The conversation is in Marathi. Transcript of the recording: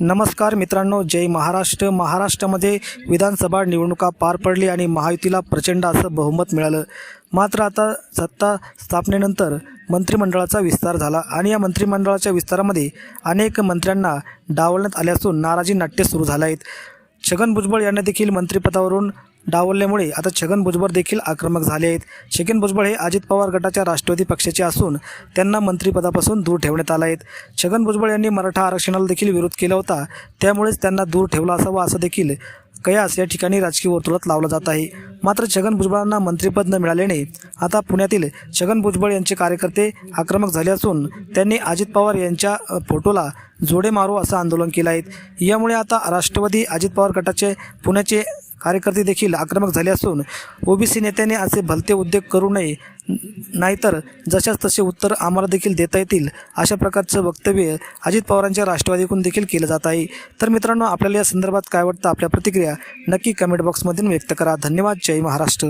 नमस्कार मित्रांनो जय महाराष्ट्र. महाराष्ट्रामध्ये विधानसभा निवडणुका पार पडली आणि महायुतीला प्रचंड असं बहुमत मिळालं. मात्र आता सत्ता स्थापनेनंतर मंत्रिमंडळाचा विस्तार झाला आणि या मंत्रिमंडळाच्या विस्तारामध्ये अनेक मंत्र्यांना डावलण्यात आले असून नाराजी नाट्य सुरू झालं आहेत छगन भुजबळ यांना देखील मंत्रिपदावरून डावलल्यामुळे आता छगन भुजबळ देखील आक्रमक झाले आहेत. छगन भुजबळ हे अजित पवार गटाच्या राष्ट्रवादी पक्षाचे असून त्यांना मंत्रिपदापासून दूर ठेवण्यात आलं आहेत. छगन भुजबळ यांनी मराठा आरक्षणाला देखील विरोध केला होता. त्यामुळेच त्यांना दूर ठेवला असावा असं देखील कयास या ठिकाणी राजकीय वर्तुळात लावला जात आहे. मात्र छगन भुजबळांना मंत्रिपद न मिळाल्याने आता पुण्यातील छगन भुजबळ यांचे कार्यकर्ते आक्रमक झाले असून त्यांनी अजित पवार यांच्या फोटोला जोडे मारो असं आंदोलन केलं आहे. यामुळे आता राष्ट्रवादी अजित पवार गटाचे पुण्याचे कार्यकर्ते देखील आक्रमक झाले असून ओबीसी नेत्याने असे भलते उद्योग करू नये नाहीतर जशाच तसे उत्तर आम्हाला देखील देता येतील अशा प्रकारचं वक्तव्य अजित पवारांच्या राष्ट्रवादीकडून देखील केलं जात आहे. तर मित्रांनो आपल्याला या संदर्भात काय वाटतं आपल्या प्रतिक्रिया नक्की कमेंट बॉक्समधून व्यक्त करा. धन्यवाद. जय महाराष्ट्र.